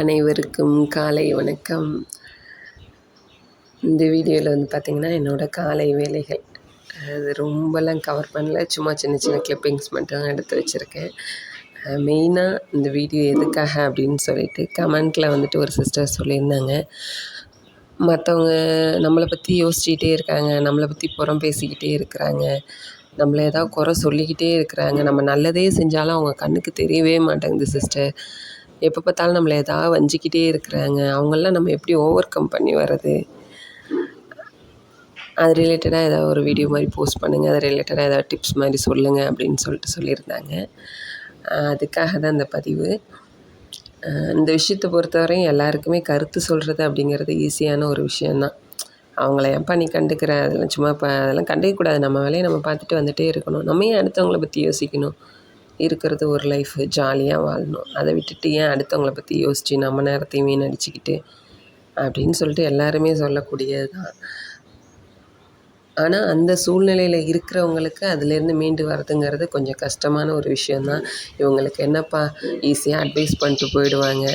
அனைவருக்கும் காலை வணக்கம். இந்த வீடியோவில் வந்து பார்த்திங்கன்னா என்னோடய காலை வேலைகள். அது ரொம்பலாம் கவர் பண்ணல. சும்மா சின்ன சின்ன கிளிப்பிங்ஸ் மட்டும் தான் எடுத்து வச்சுருக்கேன். மெயினாக இந்த வீடியோ எதுக்காக அப்படின்னு சொல்லிட்டு கமெண்ட்டில் வந்துட்டு ஒரு சிஸ்டர் சொல்லியிருந்தாங்க. மற்றவங்க நம்மளை பற்றி யோசிச்சுக்கிட்டே இருக்காங்க. நம்மளை பற்றி புறம் பேசிக்கிட்டே இருக்கிறாங்க. நம்மளை ஏதாவது குறை சொல்லிக்கிட்டே இருக்கிறாங்க. நம்ம நல்லதே செஞ்சாலும் அவங்க கண்ணுக்கு தெரியவே மாட்டேங்குது சிஸ்டர் எப்போ பார்த்தாலும் நம்மளை ஏதாவது வஞ்சிக்கிட்டே இருக்கிறாங்க. அவங்களெலாம் நம்ம எப்படி ஓவர் கம் பண்ணி வர்றது? அது ரிலேட்டடாக ஏதாவது ஒரு வீடியோ மாதிரி போஸ்ட் பண்ணுங்கள் அது ரிலேட்டடாக ஏதாவது டிப்ஸ் மாதிரி சொல்லுங்கள் அப்படின்னு சொல்லிட்டு சொல்லியிருந்தாங்க. அதுக்காக தான் இந்த பதிவு. இந்த விஷயத்தை பொறுத்தவரையும் எல்லாருக்குமே கருத்து சொல்கிறது அப்படிங்கிறது ஈஸியான ஒரு விஷயந்தான் அவங்கள ஏன்ப்பா நீ கண்டுக்கிற? அதெல்லாம் சும்மா இப்போ அதெல்லாம் கண்டுக்கக்கூடாது. நம்ம வேலையை நம்ம பார்த்துட்டு வந்துகிட்டே இருக்கணும். நம்ம ஏன் அடுத்தவங்கள பற்றி யோசிக்கணும்? இருக்கிறது ஒரு லைஃப் ஜாலியாக வாழணும். அதை விட்டுட்டு ஏன் அடுத்தவங்கள பற்றி யோசித்து நம்ம நேரத்தையும் வீணடிச்சிக்கிட்டு அப்படின்னு சொல்லிட்டு எல்லாருமே சொல்லக்கூடியது தான் ஆனால் அந்த சூழ்நிலையில் இருக்கிறவங்களுக்கு அதுலேருந்து மீண்டு வரதுங்கிறது கொஞ்சம் கஷ்டமான ஒரு விஷயந்தான் இவங்களுக்கு என்னப்பா ஈஸியாக அட்வைஸ் பண்ணிட்டு போயிடுவாங்க.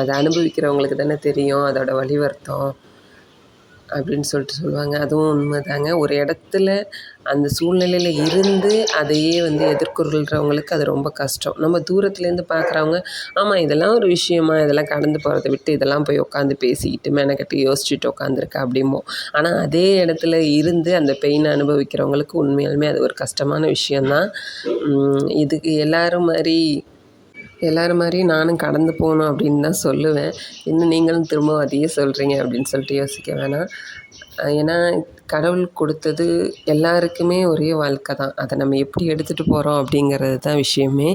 அதை அனுபவிக்கிறவங்களுக்கு தானே தெரியும். அதோடய வழி வருத்தம். அப்படின்னு சொல்லிட்டு சொல்லுவாங்க. அதுவும் உண்மைதாங்க. ஒரு இடத்துல அந்த சூழ்நிலையில் இருந்து அதையே வந்து எதிர்கொள்கிறவங்களுக்கு அது ரொம்ப கஷ்டம். நம்ம தூரத்துலேருந்து பார்க்குறவங்க ஆமாம் இதெல்லாம் ஒரு விஷயமா? இதெல்லாம் கடந்து போகிறத விட்டு இதெல்லாம் போய் உட்காந்து பேசிக்கிட்டு மெனக்கட்டு யோசிச்சுட்டு உட்காந்துருக்கா அப்படிம்போம் ஆனால் அதே இடத்துல இருந்து அந்த பெயினை அனுபவிக்கிறவங்களுக்கு உண்மையாலுமே அது ஒரு கஷ்டமான விஷயந்தான் இதுக்கு எல்லோரும் மாதிரி எல்லோரும் மாதிரியும் நானும் கடந்து போகணும் அப்படின்னு தான் சொல்லுவேன். இன்னும் நீங்களும் திரும்ப அதையே சொல்கிறீங்க அப்படின்னு சொல்லிட்டு யோசிக்க வேணாம். ஏன்னா கடவுள் கொடுத்தது எல்லாருக்குமே ஒரே வாழ்க்கை தான். அதை நம்ம எப்படி எடுத்துகிட்டு போகிறோம் அப்படிங்கிறது தான் விஷயமே.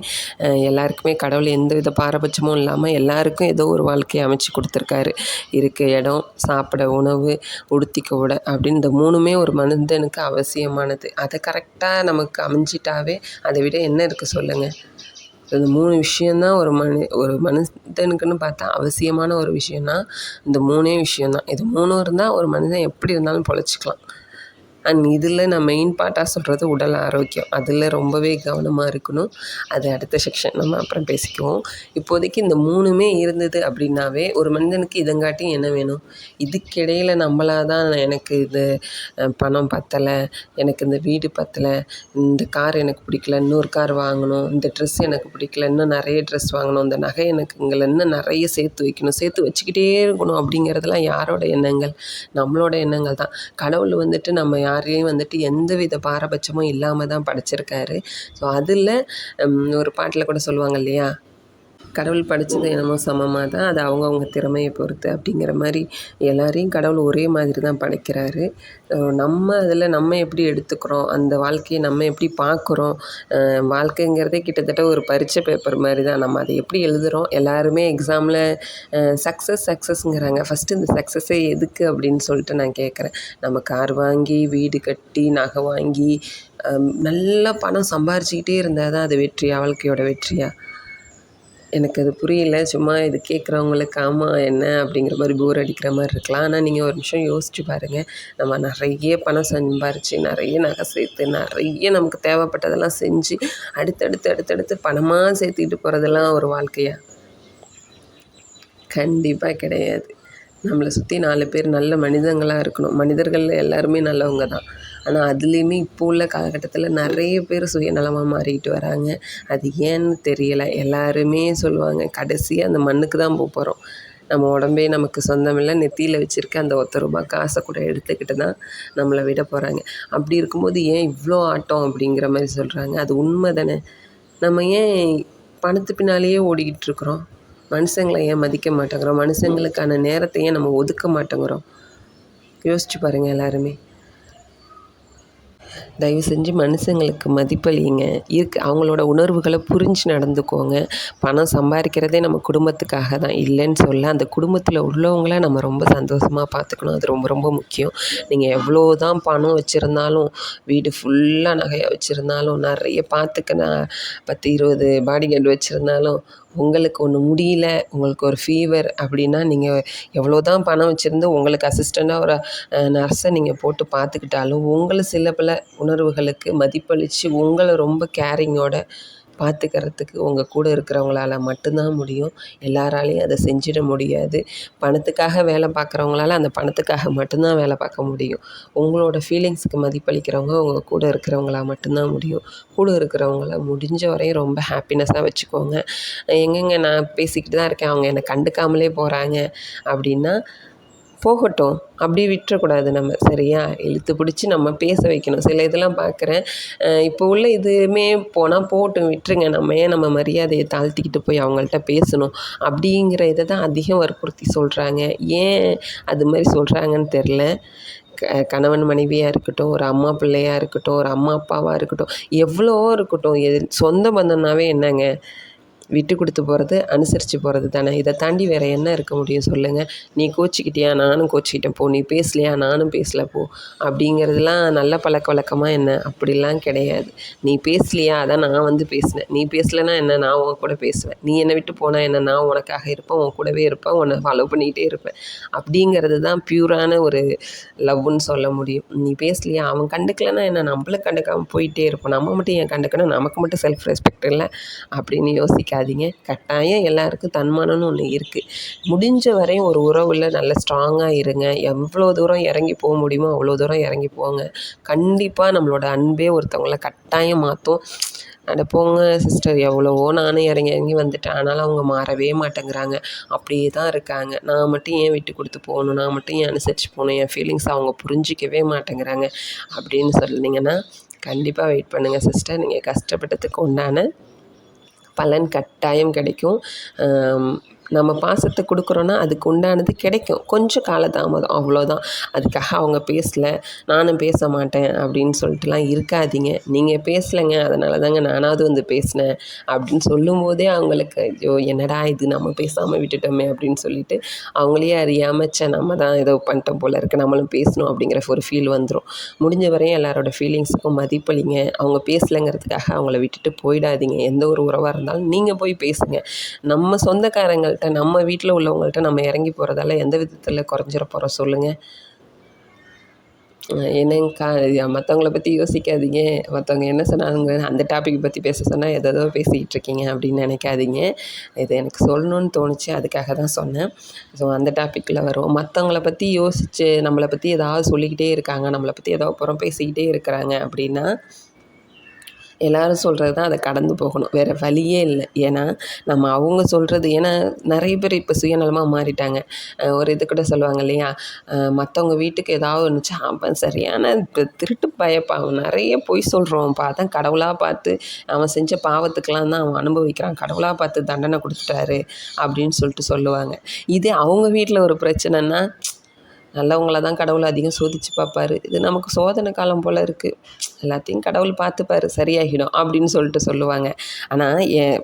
எல்லாருக்குமே கடவுள் எந்த வித பாரபட்சமும் இல்லாமல் எல்லாருக்கும் ஏதோ ஒரு வாழ்க்கையை அமைச்சு கொடுத்துருக்காரு. இருக்க இடம் சாப்பிட உணவு உடுத்திக்க உடை அப்படின்னு இந்த மூணுமே ஒரு மனிதனுக்கு அவசியமானது. அதை கரெக்டாக நமக்கு அமைஞ்சிட்டாவே அதை விட என்ன இருக்குது சொல்லுங்கள் இந்த மூணு விஷயந்தான் ஒரு மனி ஒரு மனுஷனுக்குன்னு பார்த்தா அவசியமான ஒரு விஷயம்னா இந்த மூணே விஷயந்தான் இது மூணும் இருந்தால் ஒரு மனிதன் எப்படி இருந்தாலும் பொழைச்சிக்கலாம். அண்ட் இதில் நான் மெயின் பார்ட்டாக சொல்கிறது உடல் ஆரோக்கியம். அதில் ரொம்பவே கவனமாக இருக்கணும். அது அடுத்த செக்ஷன் நம்ம அப்புறம் பேசிக்குவோம். இப்போதைக்கு இந்த மூணுமே இருந்தது அப்படின்னாவே ஒரு மனிதனுக்கு இதங்காட்டி என்ன வேணும்? இதுக்கிடையில் நம்மளாக தான் எனக்கு இது பணம் பத்தலை எனக்கு இந்த வீடு பத்தலை இந்த கார் எனக்கு பிடிக்கல இன்னொரு கார் வாங்கணும் இந்த ட்ரெஸ் எனக்கு பிடிக்கல இன்னும் நிறைய ட்ரெஸ் வாங்கணும் இந்த நகை எனக்கு இங்கே இன்னும் நிறைய சேர்த்து வைக்கணும் சேர்த்து வச்சுக்கிட்டே இருக்கணும் அப்படிங்கிறதுலாம் யாரோட எண்ணங்கள்? நம்மளோட எண்ணங்கள் தான். கடவுள் வந்துட்டு நம்ம யாரையும் வந்துட்டு எந்த வித பாரபட்சமும் இல்லாமல் தான் படைச்சிருக்காரு. ஸோ அதில் ஒரு பாட்டில் கூட சொல்லுவாங்க இல்லையா? கடவுள் படித்தது என்னமோ சமமாக தான். அது அவங்கவுங்க திறமையை பொறுத்து அப்படிங்கிற மாதிரி எல்லாரையும் கடவுள் ஒரே மாதிரி தான் படைக்கிறாரு. நம்ம அதில் நம்ம எப்படி எடுத்துக்கிறோம்? அந்த வாழ்க்கையை நம்ம எப்படி பார்க்குறோம்? வாழ்க்கைங்கிறதே கிட்டத்தட்ட ஒரு பரீட்சை பேப்பர் மாதிரி தான். நம்ம அதை எப்படி எழுதுகிறோம் எல்லாருமே எக்ஸாமில் சக்ஸஸ் சக்ஸஸ்ங்கிறாங்க ஃபஸ்ட்டு இந்த சக்ஸஸே எதுக்கு அப்படின்னு சொல்லிட்டு நான் கேட்குறேன் நம்ம கார் வாங்கி வீடு கட்டி நகை வாங்கி நல்லா பணம் சம்பாரிச்சிக்கிட்டே இருந்தால் தான் அது வெற்றியா? வாழ்க்கையோட வெற்றியா? எனக்கு அது புரியல. சும்மா இது கேட்குறவங்களுக்கு ஆமாம் என்ன அப்படிங்கிற மாதிரி போர் அடிக்கிற மாதிரி இருக்கலாம். ஆனால் நீங்கள் ஒரு நிமிஷம் யோசிச்சு பாருங்கள் நம்ம நிறைய பணம் சம்பாரித்து நிறைய நகை சேர்த்து நிறைய நமக்கு தேவைப்பட்டதெல்லாம் செஞ்சு அடுத்தடுத்து அடுத்தடுத்து பணமாக சேர்த்துக்கிட்டு போகிறதெல்லாம் ஒரு வாழ்க்கையா? கண்டிப்பாக கிடையாது. நம்மளை சுற்றி நாலு பேர் நல்ல மனிதங்களாக இருக்கணும். மனிதர்கள் எல்லாருமே நல்லவங்க தான். ஆனால் அதுலேயுமே இப்போ உள்ள காலகட்டத்தில் நிறைய பேர் சுயநலமாக மாறிக்கிட்டு வராங்க. அது ஏன்னு தெரியலை. எல்லாருமே சொல்லுவாங்க கடைசியாக அந்த மண்ணுக்கு தான் போக போகிறோம் நம்ம உடம்பே நமக்கு சொந்தமில்லை. நெத்தியில் வச்சுருக்க அந்த ஒத்த ரூபா காசை கூட எடுத்துக்கிட்டு தான் நம்மளை விட போகிறாங்க அப்படி இருக்கும்போது ஏன் இவ்வளோ ஆட்டம் அப்படிங்கிற மாதிரி சொல்கிறாங்க அது உண்மை தானே. நம்ம ஏன் பணத்து பின்னாலேயே ஓடிக்கிட்டு இருக்கிறோம்? மனுஷங்களை ஏன் மதிக்க மாட்டேங்கிறோம்? மனுஷங்களுக்கான நேரத்தை ஏன் நம்ம ஒதுக்க மாட்டேங்கிறோம்? யோசிச்சு பாருங்கள் எல்லாருமே. தயவு செஞ்சு மனுஷங்களுக்கு மதிப்பளிங்க இருக்கு அவங்களோட உணர்வுகளை புரிஞ்சு நடந்துக்கோங்க. பணம் சம்பாதிக்கிறதே நம்ம குடும்பத்துக்காக தான். இல்லைன்னு சொல்ல அந்த குடும்பத்தில் உள்ளவங்கள நம்ம ரொம்ப சந்தோஷமாக பார்த்துக்கணும் அது ரொம்ப ரொம்ப முக்கியம். நீங்கள் எவ்வளோ தான் பணம் வச்சுருந்தாலும் வீடு ஃபுல்லாக நகையாக வச்சுருந்தாலும் நிறைய பார்த்துக்க நான் பத்து இருபது பாடி கார்டு வச்சுருந்தாலும் உங்களுக்கு ஒன்று முடியல உங்களுக்கு ஒரு ஃபீவர் அப்படின்னா நீங்கள் எவ்வளோ தான் பணம் வச்சுருந்து உங்களுக்கு அசிஸ்டண்ட்டாக ஒரு நர்ஸை நீங்கள் போட்டு பார்த்துக்கிட்டாலும் உங்களை சில பல உணர்வுகளுக்கு மதிப்பளித்து உங்களை ரொம்ப கேரிங்கோட பார்த்துக்கிறதுக்கு உங்கள் கூட இருக்கிறவங்களால மட்டும்தான் முடியும். எல்லாராலையும் அதை செஞ்சிட முடியாது. பணத்துக்காக வேலை பார்க்குறவங்களால அந்த பணத்துக்காக மட்டும்தான் வேலை பார்க்க முடியும். உங்களோட ஃபீலிங்ஸ்க்கு மதிப்பளிக்கிறவங்க உங்கள் கூட இருக்கிறவங்களா மட்டும்தான் முடியும். கூட இருக்கிறவங்கள முடிஞ்ச வரையும் ரொம்ப ஹாப்பினஸ்ஸாக வச்சுக்கோங்க. எங்கெங்க நான் பேசிக்கிட்டு தான் இருக்கேன் அவங்க என்னை கண்டுக்காமலே போகிறாங்க அப்படின்னா போகட்டும். அப்படியே விட்டுறக்கூடாது நம்ம. சரியா? இழுத்து பிடிச்சி நம்ம பேச வைக்கணும். சில இதெல்லாம் பார்க்குறேன் இப்போ உள்ள இதுவுமே போனால் போகட்டும் விட்டுருங்க. நம்ம ஏன் நம்ம மரியாதையை தாழ்த்திக்கிட்டு போய் அவங்கள்ட்ட பேசணும்? அப்படிங்கிற இதை தான் அதிகம் வற்புறுத்தி சொல்கிறாங்க ஏன் அது மாதிரி சொல்கிறாங்கன்னு தெரில க கணவன் மனைவியாக இருக்கட்டும் ஒரு அம்மா பிள்ளையாக இருக்கட்டும் ஒரு அம்மா அப்பாவாக இருக்கட்டும் எவ்வளோ இருக்கட்டும். எது சொந்த பந்தம்னாவே என்னங்க? விட்டு கொடுத்து போகிறது அனுசரித்து போகிறது தானே. இதை தாண்டி வேறு என்ன இருக்க முடியும் சொல்லுங்கள் நீ கோச்சிக்கிட்டியா? நானும் கோச்சிக்கிட்டேன். போ. நீ பேசலையா? நானும் பேசல போ. அப்படிங்கிறதுலாம் நல்ல பழக்க வழக்கமாக என்ன? அப்படிலாம் கிடையாது. நீ பேசலையா? அதான் நான் வந்து பேசினேன். நீ பேசலைன்னா என்ன? நான் உன் கூட பேசுவேன். நீ என்னை விட்டு போனால் என்ன? நான் உனக்காக இருப்பேன். உன் கூடவே இருப்பேன். உன்னை ஃபாலோ பண்ணிகிட்டே இருப்பேன். அப்படிங்கிறது தான் ப்யூரான ஒரு லவ்வுன்னு சொல்ல முடியும். நீ பேசலையா? அவன் கண்டுக்கலைன்னா என்ன? நம்மளும் கண்டுக்காமல் போயிட்டே இருப்போம். நம்ம மட்டும் ஏன் கண்டுக்கணும்? நமக்கு மட்டும் செல்ஃப் ரெஸ்பெக்ட் இல்லை அப்படின்னு யோசிக்காது நினைக்காதீங்க கட்டாயம் எல்லாருக்கும் தன்மானம்னு ஒன்று இருக்குது முடிஞ்ச வரையும் ஒரு உறவில் நல்ல ஸ்ட்ராங்காக இருங்க. எவ்வளோ தூரம் இறங்கி போக முடியுமோ அவ்வளோ தூரம் இறங்கி போங்க. கண்டிப்பாக நம்மளோட அன்பே ஒருத்தவங்கள கட்டாயம் மாற்றும் அட போங்க சிஸ்டர் எவ்வளவோ நானும் இறங்கி இறங்கி வந்துட்டேன். ஆனாலும் அவங்க மாறவே மாட்டேங்கிறாங்க. அப்படியே தான் இருக்காங்க. நான் மட்டும் ஏன் விட்டு கொடுத்து போகணும்? நான் மட்டும் ஏன் அனுசரித்து போகணும்? என் ஃபீலிங்ஸ் அவங்க புரிஞ்சிக்கவே மாட்டேங்கிறாங்க. அப்படின்னு சொன்னீங்கன்னா கண்டிப்பாக வெயிட் பண்ணுங்கள் சிஸ்டர் நீங்கள் கஷ்டப்பட்டதுக்கு உண்டான பலன் கட்டாயம் கிடைக்கும். நம்ம பாசத்தை கொடுக்குறோன்னா அதுக்கு உண்டானது கிடைக்கும். கொஞ்சம் காலதாமதம் அவ்வளோதான். அதுக்காக அவங்க பேசலை நானும் பேச மாட்டேன் அப்படின்னு சொல்லிட்டுலாம் இருக்காதீங்க. நீங்கள் பேசலைங்க அதனால தாங்க நானாவது வந்து பேசினேன் அப்படின்னு சொல்லும்போதே அவங்களுக்கு ஐயோ என்னடா இது நம்ம பேசாமல் விட்டுட்டோமே அப்படின்னு சொல்லிட்டு அவங்களே அறியாமல் சே நம்ம தான் ஏதோ பண்ணிட்டோம் போல் இருக்குது நம்மளும் பேசணும் அப்படிங்கிற ஒரு ஃபீல் வந்துடும் முடிஞ்ச வரையும் எல்லாரோட ஃபீலிங்ஸுக்கும் மதிப்பளிங்க அவங்க பேசலைங்கிறதுக்காக அவங்கள விட்டுட்டு போயிடாதீங்க. எந்த ஒரு உறவாக இருந்தாலும் நீங்கள் போய் பேசுங்க. நம்ம சொந்தக்காரங்கள் உள்ளவங்கள்ட்ட நம்ம வீட்டில் உள்ளவங்கள்ட்ட நம்ம இறங்கி போகிறதால எந்த விதத்தில் குறைஞ்சிட போகிறோம் சொல்லுங்கள் என்னங்கக்கா மற்றவங்கள பற்றி யோசிக்காதீங்க. மற்றவங்க என்ன சொன்னாங்க அந்த டாபிக் பற்றி பேச சொன்னால் எதோ பேசிக்கிட்டு இருக்கீங்க அப்படின்னு நினைக்காதீங்க. இது எனக்கு சொல்லணும்னு தோணுச்சு அதுக்காக தான் சொன்னேன். ஸோ அந்த டாப்பிக்கில் வரும். மற்றவங்கள பற்றி யோசித்து நம்மளை பற்றி ஏதாவது சொல்லிக்கிட்டே இருக்காங்க நம்மளை பற்றி ஏதோ புறம் பேசிக்கிட்டே இருக்கிறாங்க அப்படின்னா எல்லோரும் சொல்கிறது தான் அதை கடந்து போகணும். வேறு வழியே இல்லை. ஏன்னா நம்ம அவங்க சொல்கிறது ஏன்னா நிறைய பேர் இப்போ சுயநலமாக மாறிட்டாங்க. ஒரு இது கூட சொல்லுவாங்க இல்லையா? மற்றவங்க வீட்டுக்கு ஏதாவது ஒன்றுச்சு அவன் சரியான திருட்டு பயப்பா அவன் நிறைய பொய் சொல்கிறோம் பார்த்தா கடவுளாக பார்த்து அவன் செஞ்ச பாவத்துக்கெலாம் தான் அவன் அனுபவிக்கிறான். கடவுளாக பார்த்து தண்டனை கொடுத்துட்டாரு அப்படின்னு சொல்லிட்டு சொல்லுவாங்க. இதே அவங்க வீட்டில் ஒரு பிரச்சனைன்னா நல்லவங்கள தான் கடவுள் அதிகம் சோதித்து பார்ப்பாரு. இது நமக்கு சோதனை காலம் போல் இருக்குது எல்லாத்தையும் கடவுள் பார்த்துப்பாரு சரியாகிடும் அப்படின்னு சொல்லிட்டு சொல்லுவாங்க. ஆனால் ஏன்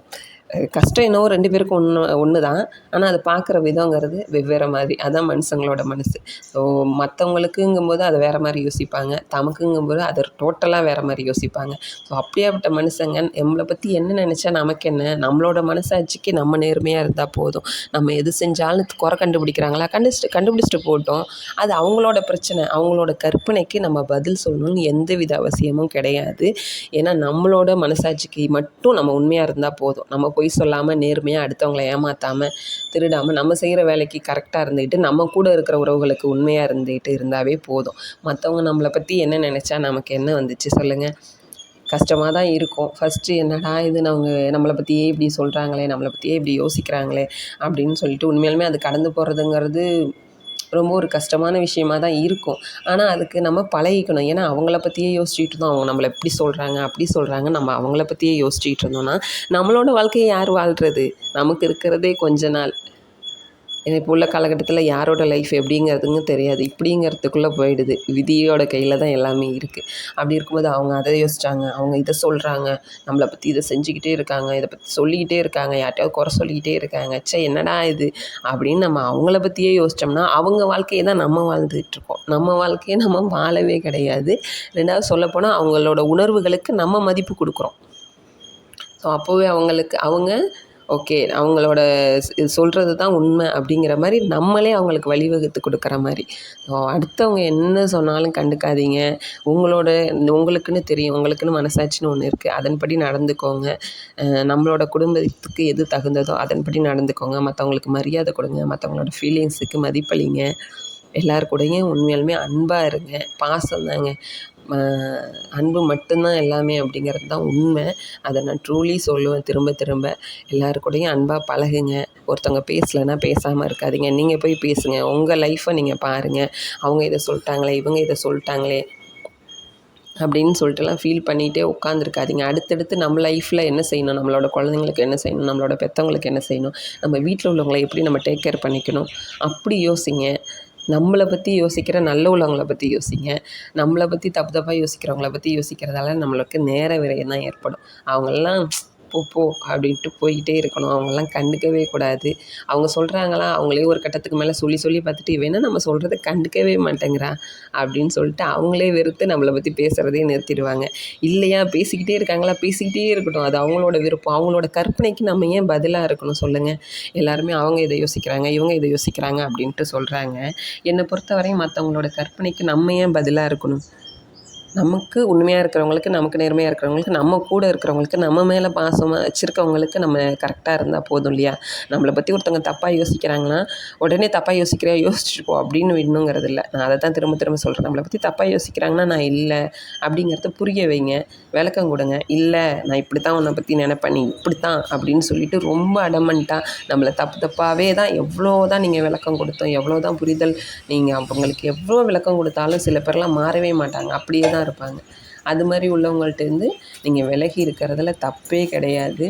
கஷ்டம் என்னவோ ரெண்டு பேருக்கும் ஒன்று ஒன்று தான் ஆனால் அதை பார்க்குற விதங்கிறது வெவ்வேறு மாதிரி. அதுதான் மனுஷங்களோட மனசு. ஸோ மற்றவங்களுக்குங்கும்போது அதை வேறு மாதிரி யோசிப்பாங்க. தமக்குங்கும்போது அதை டோட்டலாக வேறு மாதிரி யோசிப்பாங்க. ஸோ அப்படியாப்பட்ட மனுஷங்க நம்மளை பற்றி என்ன நினச்சா நமக்கு என்ன? நம்மளோட மனசாட்சிக்கு நம்ம நேர்மையாக இருந்தால் போதும். நம்ம எது செஞ்சாலும் குறை கண்டுபிடிக்கிறாங்களா? கண்டுச்சிட்டு கண்டுபிடிச்சிட்டு போட்டோம். அது அவங்களோட பிரச்சனை. அவங்களோட கற்பனைக்கு நம்ம பதில் சொல்லணும்னு எந்த வித அவசியமும் கிடையாது. ஏன்னா நம்மளோட மனசாட்சிக்கு மட்டும் நம்ம உண்மையாக இருந்தால் போதும். நம்ம போய் சொல்லாமல் நேர்மையாக அடுத்தவங்கள ஏமாற்றாமல் திருடாமல் நம்ம செய்கிற வேலைக்கு கரெக்டாக இருந்துக்கிட்டு நம்ம கூட இருக்கிற உறவுகளுக்கு உண்மையாக இருந்துக்கிட்டு இருந்தாவே போதும். மற்றவங்க நம்மளை பற்றி என்ன நினச்சா நமக்கு என்ன வந்துச்சு சொல்லுங்கள் கஷ்டமாக தான் இருக்கும். ஃபஸ்ட்டு என்னடா இது அவங்க நம்மளை பற்றியே இப்படி சொல்கிறாங்களே நம்மளை பற்றியே இப்படி யோசிக்கிறாங்களே அப்படின்னு சொல்லிட்டு உண்மையாலுமே அது கடந்து போகிறதுங்கிறது ரொம்ப ஒரு கஷ்டமான விஷயமா தான் இருக்கும். ஆனால் அதுக்கு நம்ம பழகிக்கணும். ஏன்னா அவங்கள பற்றியே யோசிச்சுட்டு இருந்தோம். அவங்க நம்மளை எப்படி சொல்கிறாங்க அப்படி சொல்கிறாங்க நம்ம அவங்கள பற்றியே யோசிச்சுட்டு இருந்தோம்னா நம்மளோட வாழ்க்கையை யார் வாழ்கிறது நமக்கு இருக்கிறதே கொஞ்ச நாள். இப்போ உள்ள காலகட்டத்தில் யாரோட லைஃப் எப்படிங்கிறதுங்க தெரியாது. இப்படிங்கிறதுக்குள்ளே போயிடுது. விதியோட கையில் தான் எல்லாமே இருக்குது அப்படி இருக்கும்போது அவங்க அதை யோசிச்சாங்க. அவங்க இதை சொல்கிறாங்க நம்மளை பற்றி இதை செஞ்சுக்கிட்டே இருக்காங்க. இதை பற்றி சொல்லிக்கிட்டே இருக்காங்க. யார்ட்டையாவது குறை சொல்லிக்கிட்டே இருக்காங்க. சே என்னடா இது? அப்படின்னு நம்ம அவங்கள பற்றியே யோசித்தோம்னா அவங்க வாழ்க்கையை தான் நம்ம வாழ்ந்துகிட்ருக்கோம் நம்ம வாழ்க்கையை நம்ம வாழவே கிடையாது. ரெண்டாவது சொல்லப்போனால் அவங்களோட உணர்வுகளுக்கு நம்ம மதிப்பு கொடுக்குறோம். ஸோ அப்போவே அவங்களுக்கு அவங்க ஓகே அவங்களோட சொல்கிறது தான் உண்மை அப்படிங்கிற மாதிரி நம்மளே அவங்களுக்கு வழிவகுத்து கொடுக்குற மாதிரி. அடுத்தவங்க என்ன சொன்னாலும் கண்டுக்காதீங்க. உங்களோட உங்களுக்குன்னு தெரியும் உங்களுக்குன்னு மனசாட்சின்னு ஒன்று இருக்குது அதன்படி நடந்துக்கோங்க. நம்மளோட குடும்பத்துக்கு எது தகுந்ததோ அதன்படி நடந்துக்கோங்க. மற்றவங்களுக்கு மரியாதை கொடுங்க. மற்றவங்களோட ஃபீலிங்ஸுக்கு மதிப்பளிங்க. எல்லார் கூடயும் உண்மையாலுமே அன்பாக இருங்க. பாசம் தாங்க அன்பு மட்டும்தான் எல்லாமே அப்படிங்கிறது தான் உண்மை. அதை நான் ட்ரூலி சொல்லுவேன் திரும்ப திரும்ப. எல்லார் கூடயும் அன்பாக பழகுங்க. ஒருத்தவங்க பேசலைன்னா பேசாமல் இருக்காதிங்க. நீங்கள் போய் பேசுங்க. உங்கள் லைஃப்பை நீங்கள் பாருங்கள் அவங்க இதை சொல்லிட்டாங்களே இவங்க இதை சொல்லிட்டாங்களே அப்படின்னு சொல்லிட்டுலாம் ஃபீல் பண்ணிகிட்டே உட்காந்துருக்காதீங்க அடுத்தடுத்து நம்ம லைஃப்பில் என்ன செய்யணும்? நம்மளோட குழந்தைங்களுக்கு என்ன செய்யணும்? நம்மளோட பெற்றவங்களுக்கு என்ன செய்யணும்? நம்ம வீட்டில் உள்ளவங்களை எப்படி நம்ம டேக் கேர் பண்ணிக்கணும்? அப்படி யோசிங்க. நம்மளை பற்றி யோசிக்கிற நல்ல உள்ளவங்களை பற்றி யோசிங்க. நம்மளை பற்றி தப்பு தப்பாக யோசிக்கிறவங்கள பற்றி யோசிக்கிறதால நம்மளுக்கு நேர விரயம் தான் ஏற்படும். அவங்களெலாம் போ போ அப்படின்ட்டு போய்கிட்டே இருக்கணும். அவங்கெல்லாம் கண்டுக்கவே கூடாது. அவங்க சொல்கிறாங்களா அவங்களே ஒரு கட்டத்துக்கு மேலே சொல்லி சொல்லி பார்த்துட்டு இவன் நம்ம சொல்கிறத கண்டுக்கவே மாட்டேங்கிறான் அப்படின்னு சொல்லிட்டு அவங்களே வெறுத்து நம்மளை பற்றி பேசுகிறதே நிறுத்திடுவாங்க. இல்லையா? பேசிக்கிட்டே இருக்காங்களா? பேசிக்கிட்டே இருக்கட்டும். அது அவங்களோட விருப்பம். அவங்களோட கற்பனைக்கு நம்ம ஏன் பதிலாக இருக்கணும் சொல்லுங்கள் எல்லாருமே அவங்க இதை யோசிக்கிறாங்க இவங்க இதை யோசிக்கிறாங்க அப்படின்ட்டு சொல்கிறாங்க என்னை பொறுத்தவரையும் மற்றவங்களோட கற்பனைக்கு நம்ம ஏன் பதிலாக இருக்கணும்? நமக்கு உண்மையாக இருக்கிறவங்களுக்கு நமக்கு நேர்மையாக இருக்கிறவங்களுக்கு நம்ம கூட இருக்கிறவங்களுக்கு நம்ம மேலே பாசமாக வச்சுருக்கவங்களுக்கு நம்ம கரெக்டாக இருந்தால் போதும் இல்லையா? நம்மளை பற்றி ஒருத்தவங்க தப்பாக யோசிக்கிறாங்கன்னா உடனே தப்பாக யோசிக்கிறியா யோசிச்சுட்டு போ அப்படின்னு விடணுங்கிறது இல்லை. நான் அதை தான் திரும்ப திரும்ப சொல்கிறேன் நம்மளை பற்றி தப்பாக யோசிக்கிறாங்கன்னா நான் இல்லை அப்படிங்கிறத புரிய வைங்க. விளக்கம் கொடுங்க. இல்லை நான் இப்படி தான் உன்னை பற்றி நினைப்பேன் நீ இப்படி தான் அப்படின்னு சொல்லிட்டு ரொம்ப அடமண்ட்டாக நம்மளை தப்பு தப்பாகவே தான் எவ்வளோ தான் நீங்கள் விளக்கம் கொடுத்தோம் எவ்வளோ தான் புரிதல் நீங்கள் அவங்களுக்கு எவ்வளோ விளக்கம் கொடுத்தாலும் சில பேர்லாம் மாறவே மாட்டாங்க. அப்படியே தான் இருப்பாங்க. அது மாதிரி உள்ளவங்கள்ட்டேருந்து நீங்கள் விலகி இருக்கிறதுல தப்பே கிடையாது.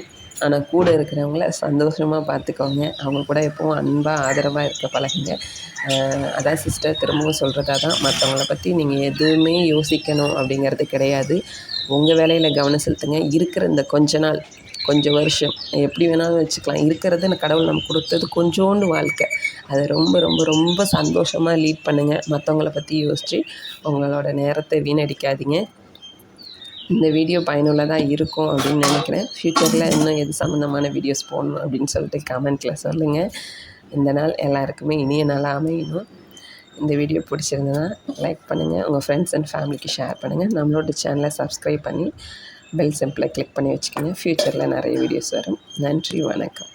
ஆனால் கூட இருக்கிறவங்கள சந்தோஷமாக பார்த்துக்கோங்க அவங்க கூட எப்போவும் அன்பாக ஆதரவாக இருக்க பழகுங்க. அதான் சிஸ்டர் திரும்பவும் சொல்கிறதா தான். மற்றவங்கள பற்றி நீங்கள் எதுவுமே யோசிக்கணும் அப்படிங்கிறது கிடையாது. உங்கள் வேலையில் கவனம் செலுத்துங்க. இருக்கிற இந்த கொஞ்ச நாள் கொஞ்சம் வருஷம். எப்படி வேணாலும் வச்சுக்கலாம். இருக்கிறது இந்த கடவுள் நமக்கு கொடுத்தது கொஞ்சோண்டு வாழ்க்கை. அதை ரொம்ப ரொம்ப ரொம்ப சந்தோஷமாக லீட் பண்ணுங்கள் மற்றவங்கள பற்றி யோசித்து உங்களோட நேரத்தை வீணடிக்காதீங்க. இந்த வீடியோ பயனுள்ளதாக இருக்கும் அப்படின்னு நினைக்கிறேன். ஃப்யூச்சரில் இன்னும் எது சம்மந்தமான வீடியோஸ் போடணும் அப்படின்னு சொல்லிட்டு கமெண்ட்டில் சொல்லுங்கள் இந்த நாள் எல்லாருக்குமே இனிய நாளாக அமையணும். இந்த வீடியோ பிடிச்சிருந்ததுன்னா லைக் பண்ணுங்கள் உங்கள் ஃப்ரெண்ட்ஸ் அண்ட் ஃபேமிலிக்கு ஷேர் பண்ணுங்கள் நம்மளோட சேனலை சப்ஸ்கிரைப் பண்ணி பெல் சிம்பிளை கிளிக் பண்ணி வச்சுக்கோங்க. ஃப்யூச்சரில் நிறைய வீடியோஸ் வரும். நன்றி வணக்கம்.